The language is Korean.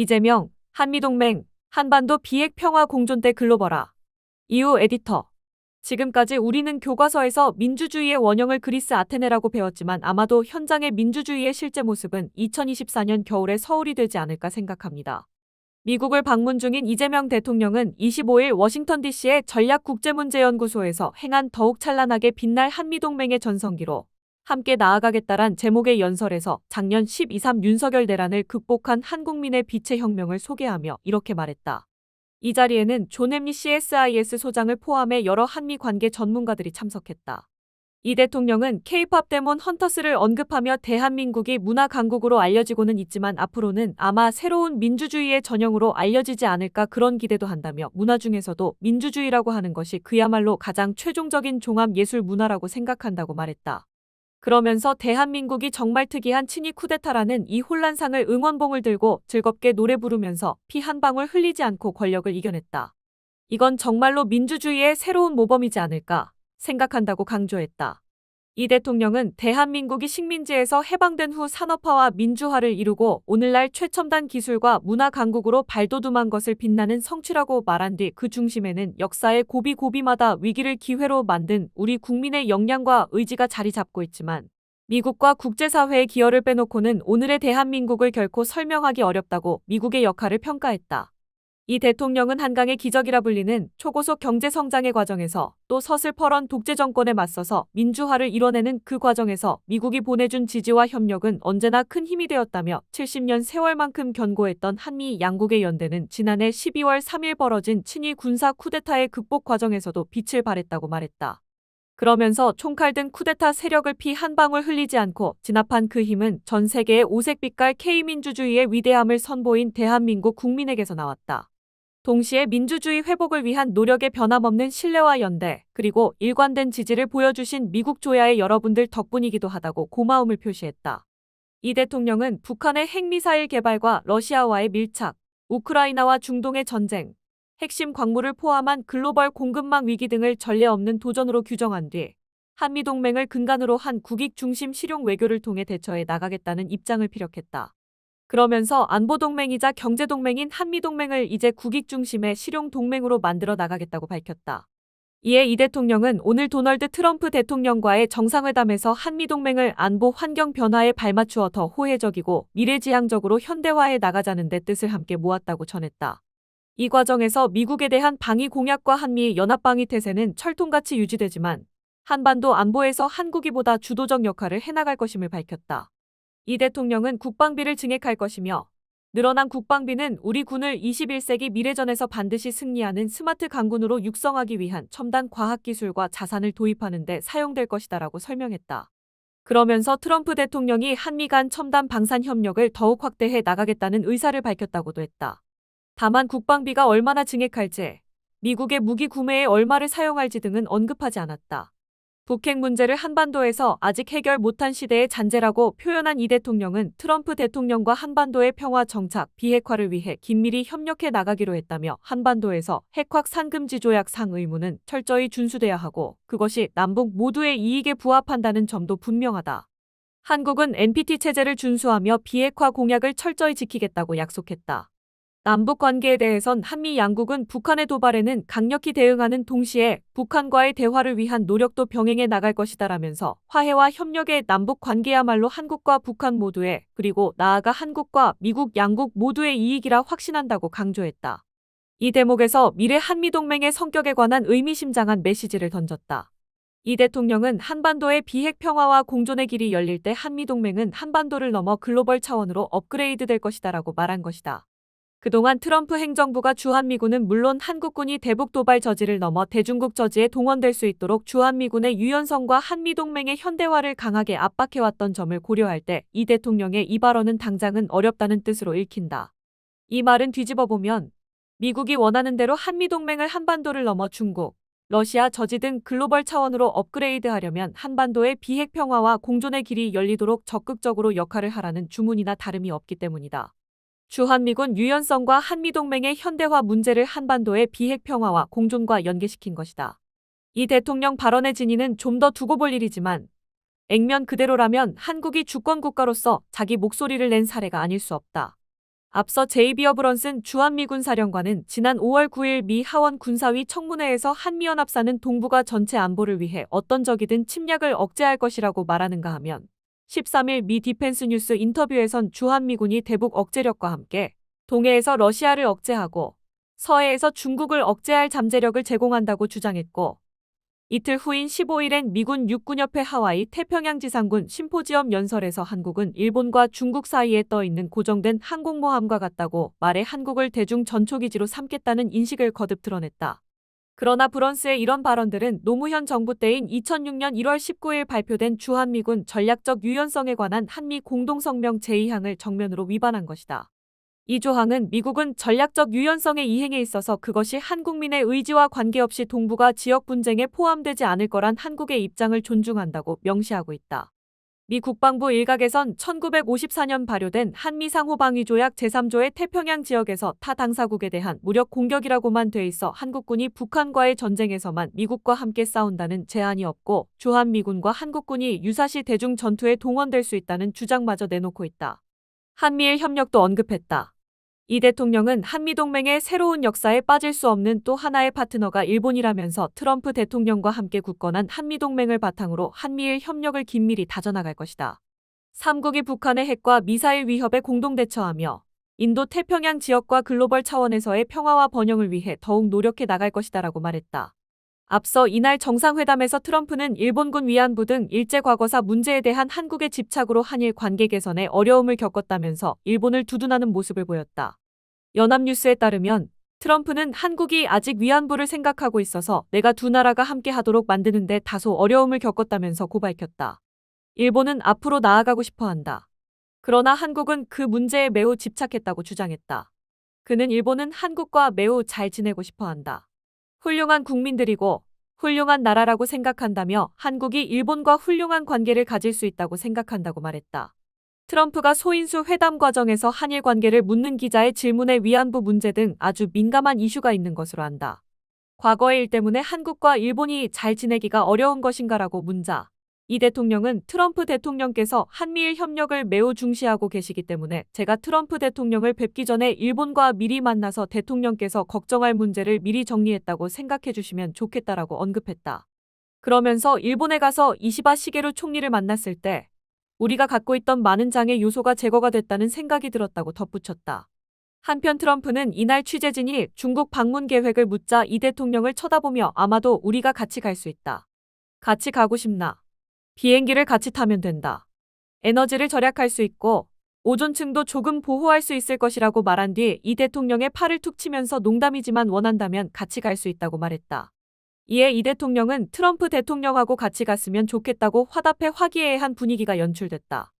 이재명, 한미동맹, 한반도 비핵 평화 공존 때 글로벌화. 이후 에디터. 지금까지 우리는 교과서에서 민주주의의 원형을 그리스 아테네라고 배웠지만 아마도 현장의 민주주의의 실제 모습은 2024년 겨울에 서울이 되지 않을까 생각합니다. 미국을 방문 중인 이재명 대통령은 25일 워싱턴 DC의 전략국제문제연구소에서 행한 더욱 찬란하게 빛날 한미동맹의 전성기로 함께 나아가겠다란 제목의 연설에서 작년 12.3 윤석열 대란을 극복한 한국민의 빛의 혁명을 소개하며 이렇게 말했다. 이 자리에는 존 햄리 CSIS 소장을 포함해 여러 한미 관계 전문가들이 참석했다. 이 대통령은 케이팝 데몬 헌터스를 언급하며 대한민국이 문화 강국으로 알려지고는 있지만 앞으로는 아마 새로운 민주주의의 전형으로 알려지지 않을까 그런 기대도 한다며 문화 중에서도 민주주의라고 하는 것이 그야말로 가장 최종적인 종합 예술 문화라고 생각한다고 말했다. 그러면서 대한민국이 정말 특이한 친위 쿠데타라는 이 혼란상을 응원봉을 들고 즐겁게 노래 부르면서 피 한 방울 흘리지 않고 권력을 이겨냈다. 이건 정말로 민주주의의 새로운 모범이지 않을까 생각한다고 강조했다. 이 대통령은 대한민국이 식민지에서 해방된 후 산업화와 민주화를 이루고 오늘날 최첨단 기술과 문화 강국으로 발돋움한 것을 빛나는 성취라고 말한 뒤 그 중심에는 역사의 고비고비마다 위기를 기회로 만든 우리 국민의 역량과 의지가 자리 잡고 있지만 미국과 국제사회의 기여를 빼놓고는 오늘의 대한민국을 결코 설명하기 어렵다고 미국의 역할을 평가했다. 이 대통령은 한강의 기적이라 불리는 초고속 경제 성장의 과정에서 또 서슬퍼런 독재 정권에 맞서서 민주화를 이뤄내는 그 과정에서 미국이 보내준 지지와 협력은 언제나 큰 힘이 되었다며 70년 세월만큼 견고했던 한미 양국의 연대는 지난해 12월 3일 벌어진 친위 군사 쿠데타의 극복 과정에서도 빛을 발했다고 말했다. 그러면서 총칼 등 쿠데타 세력을 피 한 방울 흘리지 않고 진압한 그 힘은 전 세계의 오색빛깔 K민주주의의 위대함을 선보인 대한민국 국민에게서 나왔다. 동시에 민주주의 회복을 위한 노력의 변함없는 신뢰와 연대, 그리고 일관된 지지를 보여주신 미국 조야의 여러분들 덕분이기도 하다고 고마움을 표시했다. 이 대통령은 북한의 핵미사일 개발과 러시아와의 밀착, 우크라이나와 중동의 전쟁, 핵심 광물을 포함한 글로벌 공급망 위기 등을 전례 없는 도전으로 규정한 뒤 한미동맹을 근간으로 한 국익 중심 실용 외교를 통해 대처해 나가겠다는 입장을 피력했다. 그러면서 안보동맹이자 경제동맹인 한미동맹을 이제 국익 중심의 실용동맹으로 만들어 나가겠다고 밝혔다. 이에 이 대통령은 오늘 도널드 트럼프 대통령과의 정상회담에서 한미동맹을 안보 환경 변화에 발맞추어 더 호혜적이고 미래지향적으로 현대화해 나가자는 데 뜻을 함께 모았다고 전했다. 이 과정에서 미국에 대한 방위 공약과 한미 연합방위 태세는 철통같이 유지되지만 한반도 안보에서 한국이 보다 주도적 역할을 해나갈 것임을 밝혔다. 이 대통령은 국방비를 증액할 것이며 늘어난 국방비는 우리 군을 21세기 미래전에서 반드시 승리하는 스마트 강군으로 육성하기 위한 첨단 과학기술과 자산을 도입하는 데 사용될 것이다라고 설명했다. 그러면서 트럼프 대통령이 한미 간 첨단 방산 협력을 더욱 확대해 나가겠다는 의사를 밝혔다고도 했다. 다만 국방비가 얼마나 증액할지, 미국의 무기 구매에 얼마를 사용할지 등은 언급하지 않았다. 북핵 문제를 한반도에서 아직 해결 못한 시대의 잔재라고 표현한 이 대통령은 트럼프 대통령과 한반도의 평화 정착, 비핵화를 위해 긴밀히 협력해 나가기로 했다며 한반도에서 핵확 산금지 조약 상 의무는 철저히 준수돼야 하고 그것이 남북 모두의 이익에 부합한다는 점도 분명하다. 한국은 NPT 체제를 준수하며 비핵화 공약을 철저히 지키겠다고 약속했다. 남북 관계에 대해선 한미 양국은 북한의 도발에는 강력히 대응하는 동시에 북한과의 대화를 위한 노력도 병행해 나갈 것이다라면서 화해와 협력의 남북 관계야말로 한국과 북한 모두의 그리고 나아가 한국과 미국 양국 모두의 이익이라 확신한다고 강조했다. 이 대목에서 미래 한미동맹의 성격에 관한 의미심장한 메시지를 던졌다. 이 대통령은 한반도의 비핵 평화와 공존의 길이 열릴 때 한미동맹은 한반도를 넘어 글로벌 차원으로 업그레이드 될 것이다라고 말한 것이다. 그동안 트럼프 행정부가 주한미군은 물론 한국군이 대북 도발 저지를 넘어 대중국 저지에 동원될 수 있도록 주한미군의 유연성과 한미동맹의 현대화를 강하게 압박해왔던 점을 고려할 때 이 대통령의 이 발언은 당장은 어렵다는 뜻으로 읽힌다. 이 말은 뒤집어 보면 미국이 원하는 대로 한미동맹을 한반도를 넘어 중국, 러시아 저지 등 글로벌 차원으로 업그레이드하려면 한반도의 비핵 평화와 공존의 길이 열리도록 적극적으로 역할을 하라는 주문이나 다름이 없기 때문이다. 주한미군 유연성과 한미동맹의 현대화 문제를 한반도의 비핵 평화와 공존과 연계시킨 것이다. 이 대통령 발언의 진위는 좀 더 두고 볼 일이지만 액면 그대로라면 한국이 주권 국가로서 자기 목소리를 낸 사례가 아닐 수 없다. 앞서 제이비어 브런슨 주한미군 사령관은 지난 5월 9일 미 하원 군사위 청문회에서 한미연합사는 동북아 전체 안보를 위해 어떤 적이든 침략을 억제할 것이라고 말하는가 하면 13일 미 디펜스 뉴스 인터뷰에선 주한미군이 대북 억제력과 함께 동해에서 러시아를 억제하고 서해에서 중국을 억제할 잠재력을 제공한다고 주장했고 이틀 후인 15일엔 미군 육군협회 하와이 태평양 지상군 심포지엄 연설에서 한국은 일본과 중국 사이에 떠 있는 고정된 항공모함과 같다고 말해 한국을 대중 전초기지로 삼겠다는 인식을 거듭 드러냈다. 그러나 브런스의 이런 발언들은 노무현 정부 때인 2006년 1월 19일 발표된 주한미군 전략적 유연성에 관한 한미 공동성명 제2항을 정면으로 위반한 것이다. 이 조항은 미국은 전략적 유연성의 이행에 있어서 그것이 한국민의 의지와 관계없이 동북아 지역 분쟁에 포함되지 않을 거란 한국의 입장을 존중한다고 명시하고 있다. 미 국방부 일각에선 1954년 발효된 한미 상호방위조약 제3조의 태평양 지역에서 타 당사국에 대한 무력 공격이라고만 돼 있어 한국군이 북한과의 전쟁에서만 미국과 함께 싸운다는 제한이 없고 주한미군과 한국군이 유사시 대중 전투에 동원될 수 있다는 주장마저 내놓고 있다. 한미일 협력도 언급했다. 이 대통령은 한미동맹의 새로운 역사에 빠질 수 없는 또 하나의 파트너가 일본이라면서 트럼프 대통령과 함께 굳건한 한미동맹을 바탕으로 한미일 협력을 긴밀히 다져나갈 것이다. 3국이 북한의 핵과 미사일 위협에 공동 대처하며 인도 태평양 지역과 글로벌 차원에서의 평화와 번영을 위해 더욱 노력해 나갈 것이다라고 말했다. 앞서 이날 정상회담에서 트럼프는 일본군 위안부 등 일제 과거사 문제에 대한 한국의 집착으로 한일 관계 개선에 어려움을 겪었다면서 일본을 두둔하는 모습을 보였다. 연합뉴스에 따르면 트럼프는 한국이 아직 위안부를 생각하고 있어서 내가 두 나라가 함께 하도록 만드는데 다소 어려움을 겪었다면서 고발켰다. 일본은 앞으로 나아가고 싶어 한다. 그러나 한국은 그 문제에 매우 집착했다고 주장했다. 그는 일본은 한국과 매우 잘 지내고 싶어 한다. 훌륭한 국민들이고 훌륭한 나라라고 생각한다며 한국이 일본과 훌륭한 관계를 가질 수 있다고 생각한다고 말했다. 트럼프가 소인수 회담 과정에서 한일 관계를 묻는 기자의 질문에 위안부 문제 등 아주 민감한 이슈가 있는 것으로 안다. 과거의 일 때문에 한국과 일본이 잘 지내기가 어려운 것인가라고 문자. 이 대통령은 트럼프 대통령께서 한미일 협력을 매우 중시하고 계시기 때문에 제가 트럼프 대통령을 뵙기 전에 일본과 미리 만나서 대통령께서 걱정할 문제를 미리 정리했다고 생각해 주시면 좋겠다라고 언급했다. 그러면서 일본에 가서 이시바 시게루 총리를 만났을 때 우리가 갖고 있던 많은 장애 요소가 제거가 됐다는 생각이 들었다고 덧붙였다. 한편 트럼프는 이날 취재진이 중국 방문 계획을 묻자 이 대통령을 쳐다보며 아마도 우리가 같이 갈 수 있다. 같이 가고 싶나? 비행기를 같이 타면 된다. 에너지를 절약할 수 있고 오존층도 조금 보호할 수 있을 것이라고 말한 뒤 이 대통령의 팔을 툭 치면서 농담이지만 원한다면 같이 갈 수 있다고 말했다. 이에 이 대통령은 트럼프 대통령하고 같이 갔으면 좋겠다고 화답해 화기애애한 분위기가 연출됐다.